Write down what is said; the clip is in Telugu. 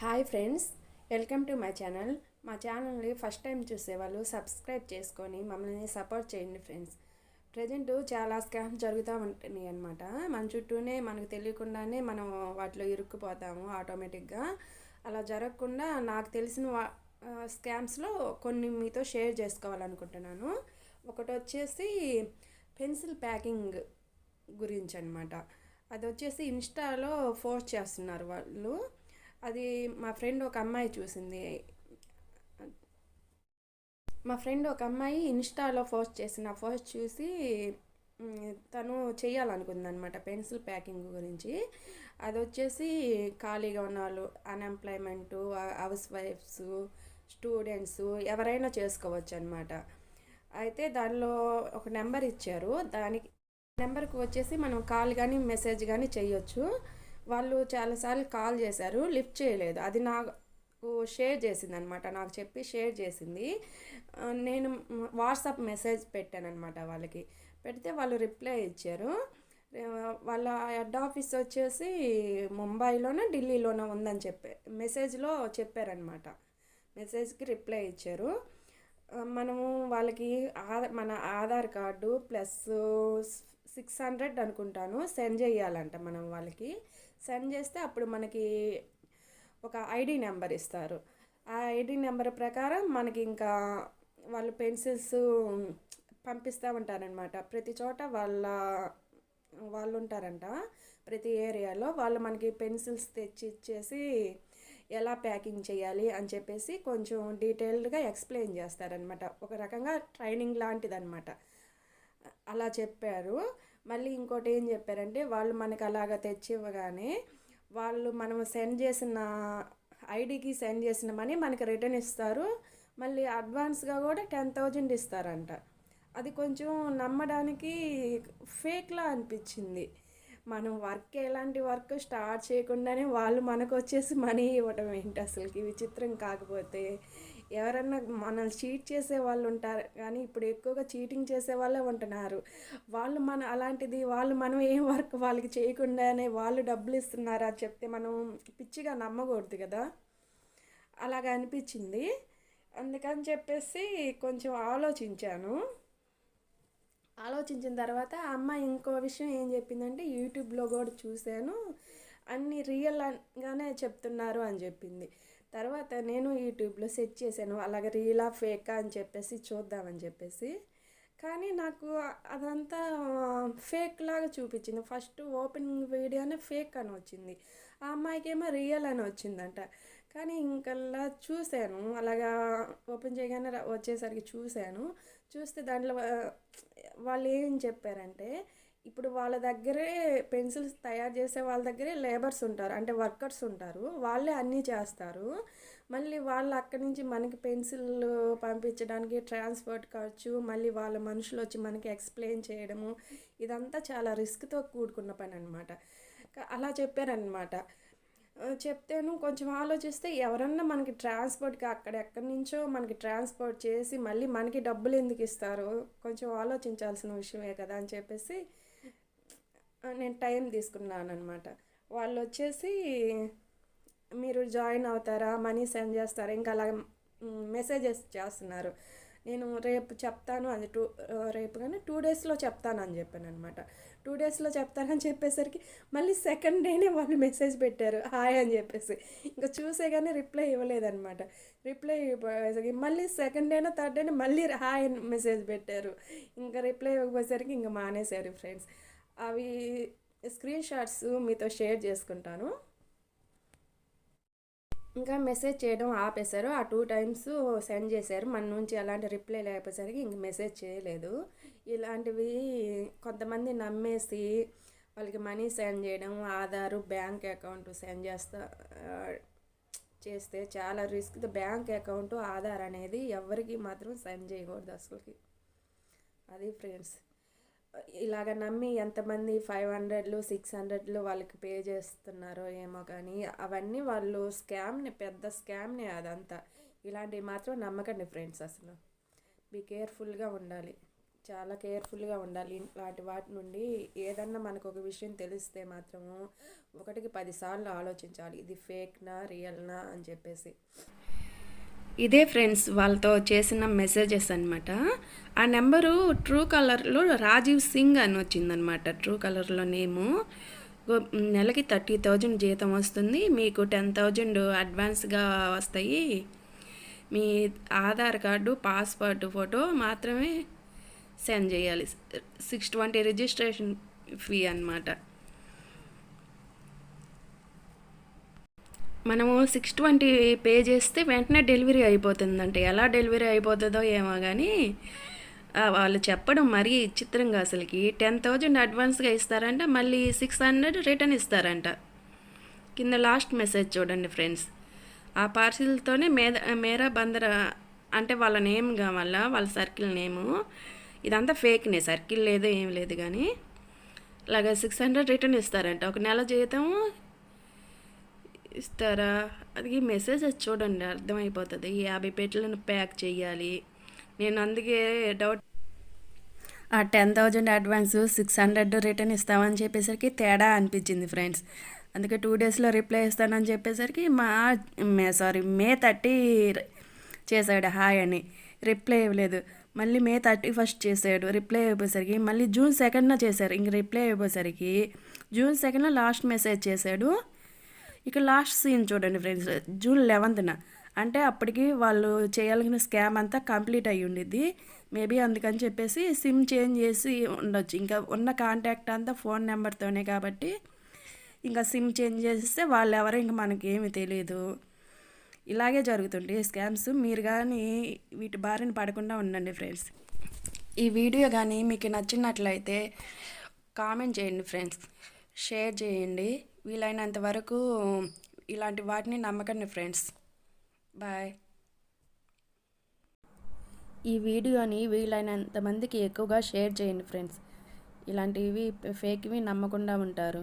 Hi friends welcome to my channel. మా ఛానల్ని ఫస్ట్ టైం చూసేవాళ్ళు సబ్స్క్రైబ్ చేసుకొని మమ్మల్ని సపోర్ట్ చేయండి ఫ్రెండ్స్. ప్రజెంట్ చాలా స్కామ్స్ జరుగుతూ ఉంటున్నాయి అనమాట మన చుట్టూనే మనకు తెలియకుండానే మనం వాటిలో ఇరుక్కుపోతాము ఆటోమేటిక్గా. అలా జరగకుండా నాకు తెలిసిన స్కామ్స్లో కొన్ని మీతో షేర్ చేసుకోవాలనుకుంటున్నాను. ఒకటి వచ్చేసి పెన్సిల్ ప్యాకింగ్ గురించి అనమాట అది వచ్చేసి ఇన్స్టాలో ఫోర్స్ చేస్తున్నారు వాళ్ళు. అది మా ఫ్రెండ్ ఒక అమ్మాయి చూసింది. మా ఫ్రెండ్ ఒక అమ్మాయి ఇన్స్టాలో పోస్ట్ చేసిన పోస్ట్ చూసి తను చేయాలనుకుందనమాట పెన్సిల్ ప్యాకింగ్ గురించి. అది వచ్చేసి ఖాళీగా ఉన్న వాళ్ళు అన్ఎంప్లాయ్మెంట్ హౌస్ వైఫ్స్ స్టూడెంట్స్ ఎవరైనా చేసుకోవచ్చు అనమాట అయితే దానిలో ఒక నెంబర్ ఇచ్చారు. దానికి నెంబర్కి వచ్చేసి మనం కాల్ కానీ మెసేజ్ కానీ చేయొచ్చు. వాళ్ళు చాలాసార్లు కాల్ చేశారు లిఫ్ట్ చేయలేదు. అది నాకు షేర్ చేసింది అనమాట నాకు చెప్పి షేర్ చేసింది. నేను వాట్సాప్ మెసేజ్ పెట్టాను అనమాట వాళ్ళకి. పెడితే వాళ్ళు రిప్లై ఇచ్చారు. వాళ్ళ హెడ్ ఆఫీస్ వచ్చేసి ముంబైలోనో ఢిల్లీలోనో ఉందని చెప్పే మెసేజ్లో చెప్పారనమాట. మెసేజ్కి రిప్లై ఇచ్చారు. మనము వాళ్ళకి ఆధార్ మన Aadhaar card plus six hundred అనుకుంటాను సెండ్ చేయాలంట మనం వాళ్ళకి. సెండ్ చేస్తే అప్పుడు మనకి ఒక ఐడి నెంబర్ ఇస్తారు. ఆ ఐడి నెంబర్ ప్రకారం మనకి ఇంకా వాళ్ళు పెన్సిల్స్ పంపిస్తూ ఉంటారనమాట ప్రతి చోట వాళ్ళ వాళ్ళు ఉంటారంట ప్రతి ఏరియాలో వాళ్ళు మనకి పెన్సిల్స్ తెచ్చి ఇచ్చేసి ఎలా ప్యాకింగ్ చేయాలి అని చెప్పేసి కొంచెం డీటెయిల్డ్గా ఎక్స్ప్లెయిన్ చేస్తారనమాట ఒక రకంగా ట్రైనింగ్ లాంటిదనమాట అలా చెప్పారు. మళ్ళీ ఇంకోటి ఏం చెప్పారంటే వాళ్ళు మనకి అలాగ తెచ్చి ఇవ్వగానే వాళ్ళు మనం సెండ్ చేసిన ఐడికి సెండ్ చేసిన మనీ మనకి రిటర్న్ ఇస్తారు. మళ్ళీ అడ్వాన్స్గా కూడా టెన్ థౌజండ్ ఇస్తారంట. అది కొంచెం నమ్మడానికి ఫేక్లా అనిపించింది. మనం వర్క్ ఎలాంటి వర్క్ స్టార్ట్ చేయకుండానే వాళ్ళు మనకు వచ్చేసి మనీ ఇవ్వటం ఏంటి అసలుకి? విచిత్రం కాకపోతే ఎవరన్నా మనల్ని చీట్ చేసే వాళ్ళు ఉంటారు. కానీ ఇప్పుడు ఎక్కువగా చీటింగ్ చేసే వాళ్ళే ఉంటున్నారు. వాళ్ళు మన అలాంటిది వాళ్ళు మనం ఏం వర్క్ వాళ్ళకి చేయకుండానే వాళ్ళు డబ్బులు ఇస్తున్నారా చెప్తే మనం పిచ్చిగా నమ్మకూడదు కదా? అలాగ అనిపించింది. అందుకని చెప్పేసి కొంచెం ఆలోచించాను. ఆలోచించిన తర్వాత ఆ అమ్మాయి ఇంకో విషయం ఏం చెప్పిందంటే యూట్యూబ్లో కూడా చూశాను. అన్ని రియల్గానే చెప్తున్నారు అని చెప్పింది. తర్వాత నేను యూట్యూబ్లో సెర్చ్ చేశాను. అలాగే రియలా ఫేకా అని చెప్పేసి చూద్దామని చెప్పేసి. కానీ నాకు అదంతా ఫేక్ లాగా చూపించింది. ఫస్ట్ ఓపెనింగ్ వీడియోనే ఫేక్ అని వచ్చింది. ఆ అమ్మాయికి ఏమో రియల్ అని వచ్చిందంట. కానీ ఇంకల్లా చూశాను. అలాగా ఓపెన్ చేయగానే వచ్చేసరికి చూశాను. చూస్తే దాంట్లో వాళ్ళు ఏం చెప్పారంటే ఇప్పుడు వాళ్ళ దగ్గరే పెన్సిల్స్ తయారు చేసే వాళ్ళ దగ్గరే లేబర్స్ ఉంటారు. అంటే వర్కర్స్ ఉంటారు. వాళ్ళే అన్నీ చేస్తారు. మళ్ళీ వాళ్ళు అక్కడి నుంచి మనకి పెన్సిల్ పంపించడానికి ట్రాన్స్పోర్ట్ ఖర్చు మళ్ళీ వాళ్ళ మనుషులు వచ్చి మనకి ఎక్స్ప్లెయిన్ చేయడము ఇదంతా చాలా రిస్క్తో కూడుకున్న పని అనమాట అలా చెప్పారనమాట చెప్తేను. కొంచెం ఆలోచిస్తే ఎవరన్నా మనకి ట్రాన్స్పోర్ట్కి అక్కడ ఎక్కడి నుంచో మనకి ట్రాన్స్పోర్ట్ చేసి మళ్ళీ మనకి డబ్బులు ఎందుకు ఇస్తారు కొంచెం ఆలోచించాల్సిన విషయమే కదా అని చెప్పేసి నేను టైం తీసుకున్నాను అనమాట వాళ్ళు వచ్చేసి మీరు జాయిన్ అవుతారా మనీ సెండ్ చేస్తారా ఇంకా అలా మెసేజెస్ చేస్తున్నారు. నేను రేపు చెప్తాను అది టూ రేపు కానీ టూ డేస్లో చెప్తాను అని చెప్పాను అనమాట టూ డేస్లో చెప్తానని చెప్పేసరికి మళ్ళీ సెకండ్ డేనే వాళ్ళు మెసేజ్ పెట్టారు హాయ్ అని చెప్పేసి. ఇంకా చూసే కానీ రిప్లై ఇవ్వలేదన్నమాట. రిప్లై ఇవ్వకపోయేసరికి మళ్ళీ సెకండ్ డేనా థర్డ్ డేనే మళ్ళీ హాయ్ అని మెసేజ్ పెట్టారు. ఇంకా రిప్లై ఇవ్వకపోయేసరికి ఇంకా మానేశారు ఫ్రెండ్స్. అవి స్క్రీన్ షాట్స్ మీతో షేర్ చేసుకుంటాను. ఇంకా మెసేజ్ చేయడం ఆపేశారు. ఆ టూ టైమ్స్ సెండ్ చేశారు. మన నుంచి అలాంటి రిప్లై లేకపోయేసరికి ఇంక మెసేజ్ చేయలేదు. ఇలాంటివి కొంతమంది నమ్మేసి వాళ్ళకి మనీ సెండ్ చేయడం ఆధారు బ్యాంక్ అకౌంట్ సెండ్ చేస్తా చేస్తే చాలా రిస్క్ బ్యాంక్ అకౌంట్ ఆధార్ అనేది ఎవరికి మాత్రం సెండ్ చేయకూడదు అసలుకి. అది ఫ్రెండ్స్ ఇలాగ నమ్మి ఎంతమంది ఫైవ్ హండ్రెడ్లు సిక్స్ హండ్రెడ్లు వాళ్ళకి పే చేస్తున్నారో ఏమో కానీ అవన్నీ వాళ్ళు స్కామ్ని పెద్ద స్కామ్నే అదంతా. ఇలాంటివి మాత్రం నమ్మకండి ఫ్రెండ్స్ అసలు. బీ కేర్ఫుల్గా ఉండాలి. చాలా కేర్ఫుల్గా ఉండాలి వాటి వాటి నుండి. ఏదన్నా మనకు ఒక విషయం తెలిస్తే మాత్రము ఒకటికి పదిసార్లు ఆలోచించాలి. ఇది ఫేక్నా రియల్నా అని చెప్పేసి. ఇదే ఫ్రెండ్స్ వాళ్ళతో చేసిన మెసేజెస్ అనమాట ఆ నెంబరు ట్రూ కలర్లో రాజీవ్ సింగ్ అని వచ్చిందనమాట ట్రూ కలర్లో నేము. నెలకి థర్టీ థౌజండ్ జీతం వస్తుంది. మీకు టెన్ థౌజండ్ అడ్వాన్స్గా వస్తాయి. మీ ఆధార్ కార్డు పాస్పోర్ట్ ఫోటో మాత్రమే సెండ్ చేయాలి. సిక్స్ ట్వంటీ రిజిస్ట్రేషన్ ఫీ అన్నమాట. మనము సిక్స్ ట్వంటీ పే చేస్తే వెంటనే డెలివరీ అయిపోతుందంట. ఎలా డెలివరీ అయిపోతుందో ఏమో కానీ వాళ్ళు చెప్పడం మరీ చిత్రంగా అసలుకి. టెన్ థౌజండ్ అడ్వాన్స్గా ఇస్తారంట మళ్ళీ సిక్స్ హండ్రెడ్ రిటర్న్ ఇస్తారంట. కింద లాస్ట్ మెసేజ్ చూడండి ఫ్రెండ్స్. ఆ పార్సిల్తోనే మేద మేరా బందర అంటే వాళ్ళ నేమ్ కావాల వాళ్ళ సర్కిల్ నేము. ఇదంతా ఫేక్నే సర్కిల్ లేదు ఏం లేదు కానీ అలాగే సిక్స్ హండ్రెడ్ రిటర్న్ ఇస్తారంట. ఒక నెల జీతం ఇస్తారా? అది మెసేజ్ చూడండి అర్థమైపోతుంది. యాభై పెట్టెలను ప్యాక్ చేయాలి. నేను అందుకే డౌట్ ఆ ten thousand advance six hundred return ఇస్తామని చెప్పేసరికి తేడా అనిపించింది ఫ్రెండ్స్ అందుకే టూ డేస్లో రిప్లై ఇస్తానని చెప్పేసరికి మా మే సారీ మే థర్టీ చేశాడు. హాయ్ అని. రిప్లై ఇవ్వలేదు. మళ్ళీ మే థర్టీ ఫస్ట్ చేశాడు. రిప్లై అయిపోయేసరికి మళ్ళీ జూన్ సెకండ్న చేశారు. ఇంక రిప్లై అయిపోయేసరికి జూన్ సెకండ్న లాస్ట్ మెసేజ్ చేశాడు. ఇక లాస్ట్ సీన్ చూడండి ఫ్రెండ్స్ జూన్ లెవెన్త్న అంటే అప్పటికి వాళ్ళు చేయాల్సిన స్కామ్ అంతా కంప్లీట్ అయ్యి ఉండిద్ది. మేబీ అందుకని చెప్పేసి సిమ్ చేంజ్ చేసి ఉండొచ్చు. ఇంకా ఉన్న కాంటాక్ట్ అంతా ఫోన్ నెంబర్తోనే కాబట్టి ఇంకా సిమ్ చేంజ్ చేస్తే వాళ్ళు ఎవరో ఇంకా మనకి ఏమి తెలియదు ఇలాగే జరుగుతుంటాయి స్కామ్స్ మీరు కానీ వీటి బారిన పడకుండా ఉండండి ఫ్రెండ్స్ ఈ వీడియో కానీ మీకు నచ్చినట్లయితే కామెంట్ చేయండి ఫ్రెండ్స్ షేర్ చేయండి. వీలైనంత వరకు ఇలాంటి వాటిని నమ్మకండి ఫ్రెండ్స్. బాయ్. ఈ వీడియోని వీలైనంత మందికి ఎక్కువగా షేర్ చేయండి ఫ్రెండ్స్. ఇలాంటివి ఫేక్వి నమ్మకుండా ఉంటారు.